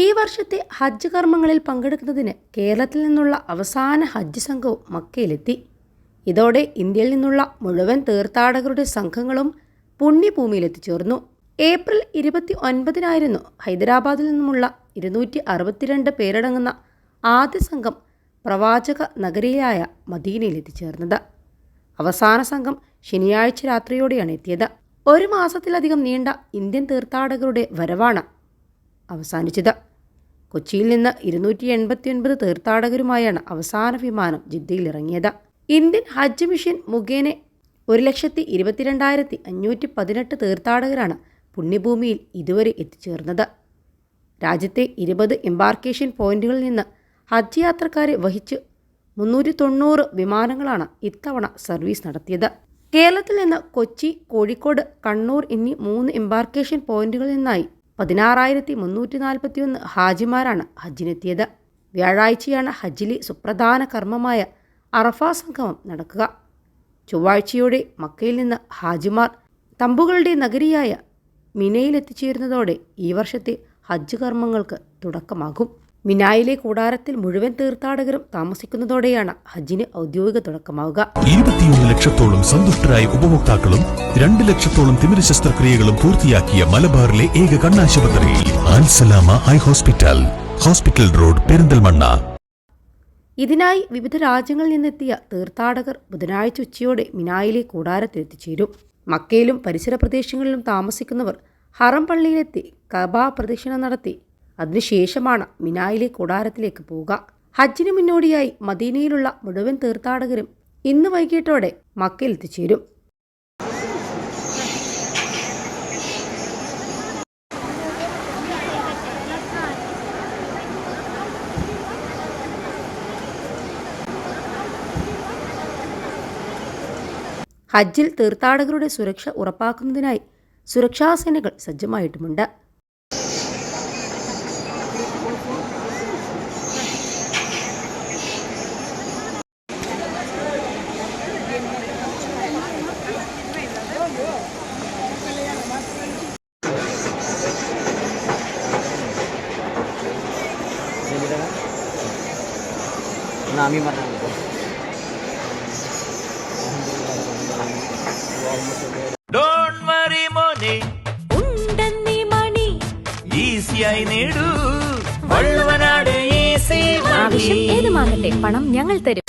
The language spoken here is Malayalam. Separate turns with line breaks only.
ഈ വർഷത്തെ ഹജ്ജ് കർമ്മങ്ങളിൽ പങ്കെടുക്കുന്നതിന് കേരളത്തിൽ നിന്നുള്ള അവസാന ഹജ്ജ് സംഘവും മക്കയിലെത്തി. ഇതോടെ ഇന്ത്യയിൽ നിന്നുള്ള മുഴുവൻ തീർത്ഥാടകരുടെ സംഘങ്ങളും പുണ്യഭൂമിയിലെത്തിച്ചേർന്നു. ഏപ്രിൽ ഇരുപത്തി ഒൻപതിനായിരുന്നു ഹൈദരാബാദിൽ നിന്നുമുള്ള ഇരുന്നൂറ്റി അറുപത്തിരണ്ട് പേരടങ്ങുന്ന ആദ്യ സംഘം പ്രവാചക നഗരിയായ മദീനയിൽ എത്തിച്ചേർന്നത് അവസാന സംഘം ശനിയാഴ്ച രാത്രിയോടെയാണ് എത്തിയത്. ഒരു മാസത്തിലധികം നീണ്ട ഇന്ത്യൻ തീർത്ഥാടകരുടെ വരവാണ് അവസാനിച്ചത്. കൊച്ചിയിൽ നിന്ന് ഇരുന്നൂറ്റി എൺപത്തിയൊൻപത് തീർത്ഥാടകരുമായാണ് അവസാന വിമാനം ജിദ്ദയിൽ ഇറങ്ങിയത് ഇന്ത്യൻ ഹജ്ജ് മിഷൻ മുഖേന ഒരു ലക്ഷത്തി ഇരുപത്തിരണ്ടായിരത്തി അഞ്ഞൂറ്റി പതിനെട്ട് തീർത്ഥാടകരാണ് പുണ്യഭൂമിയിൽ ഇതുവരെ എത്തിച്ചേർന്നത്. രാജ്യത്തെ ഇരുപത് എംബാർക്കേഷൻ പോയിന്റുകളിൽ നിന്ന് ഹജ്ജ് യാത്രക്കാരെ വഹിച്ച് മുന്നൂറ്റി തൊണ്ണൂറ് വിമാനങ്ങളാണ് ഇത്തവണ സർവീസ് നടത്തിയത്. കേരളത്തിൽ നിന്ന് കൊച്ചി കോഴിക്കോട് കണ്ണൂർ എന്നീ മൂന്ന് എംബാർക്കേഷൻ പോയിന്റുകളിൽ നിന്നായി പതിനാറായിരത്തി മുന്നൂറ്റി നാൽപ്പത്തിയൊന്ന് ഹാജിമാരാണ് ഹജ്ജിനെത്തിയത്. വ്യാഴാഴ്ചയാണ് ഹജ്ജിലെ സുപ്രധാന കർമ്മമായ അറഫ സംഗമം നടക്കുക. ചൊവ്വാഴ്ചയോടെ മക്കയിൽ നിന്ന് ഹാജിമാർ തമ്പുകളുടെ നഗരിയായ മിനയിൽ എത്തിച്ചേരുന്നതോടെ ഈ വർഷത്തെ ഹജ്ജ് കർമ്മങ്ങൾക്ക് തുടക്കമാകും. മിനായിലെ കൂടാരത്തിൽ മുഴുവൻ തീർത്ഥാടകരും താമസിക്കുന്നതോടെയാണ് ഹജ്ജിന് ഔദ്യോഗിക തുടക്കമാവുക.
ഇരുപത്തിയൊന്ന് ലക്ഷത്തോളം സന്തുഷ്ടരായ ഉപഭോക്താക്കളും രണ്ട് ലക്ഷത്തോളം തിമിര ശസ്ത്രക്രിയകളും പൂർത്തിയാക്കിയ മലബാറിലെ ഏക കണ്ണാശുപത്രി ആൻസലാമ ഹൈ ഹോസ്പിറ്റൽ ഹോസ്പിറ്റൽ റോഡ് പെരിന്തൽമണ്ണ.
ഇതിനായി വിവിധ രാജ്യങ്ങളിൽ നിന്നെത്തിയ തീർത്ഥാടകർ ബുധനാഴ്ച ഉച്ചയോടെ മിനായിലെ കൂടാരത്തിലെത്തിച്ചേരും മക്കയിലും പരിസര പ്രദേശങ്ങളിലും താമസിക്കുന്നവർ ഹറം പള്ളിയിലെത്തി കബാ പ്രദക്ഷിണം നടത്തി അതിനുശേഷമാണ് മിനായിലെ കൂടാരത്തിലേക്ക് പോവുക. ഹജ്ജിന് മുന്നോടിയായി മദീനയിലുള്ള മുഴുവൻ തീർത്ഥാടകരും ഇന്ന് വൈകിട്ടോടെ മക്കയിൽ എത്തിച്ചേരും ഹജ്ജിൽ തീർത്ഥാടകരുടെ സുരക്ഷ ഉറപ്പാക്കുന്നതിനായി സുരക്ഷാ സേനകൾ സജ്ജമായിട്ടുമുണ്ട്.
ഇതാണ് നാമി പറഞ്ഞത്
ഡോണ്ട് വറി മോനെ.
ഉണ്ടെന്നി മണി.
ഈസിയായി നേടൂ. വള്ളുവനാട്
ആവശ്യം ഏതുമാകട്ടെ പണം ഞങ്ങൾ തരും.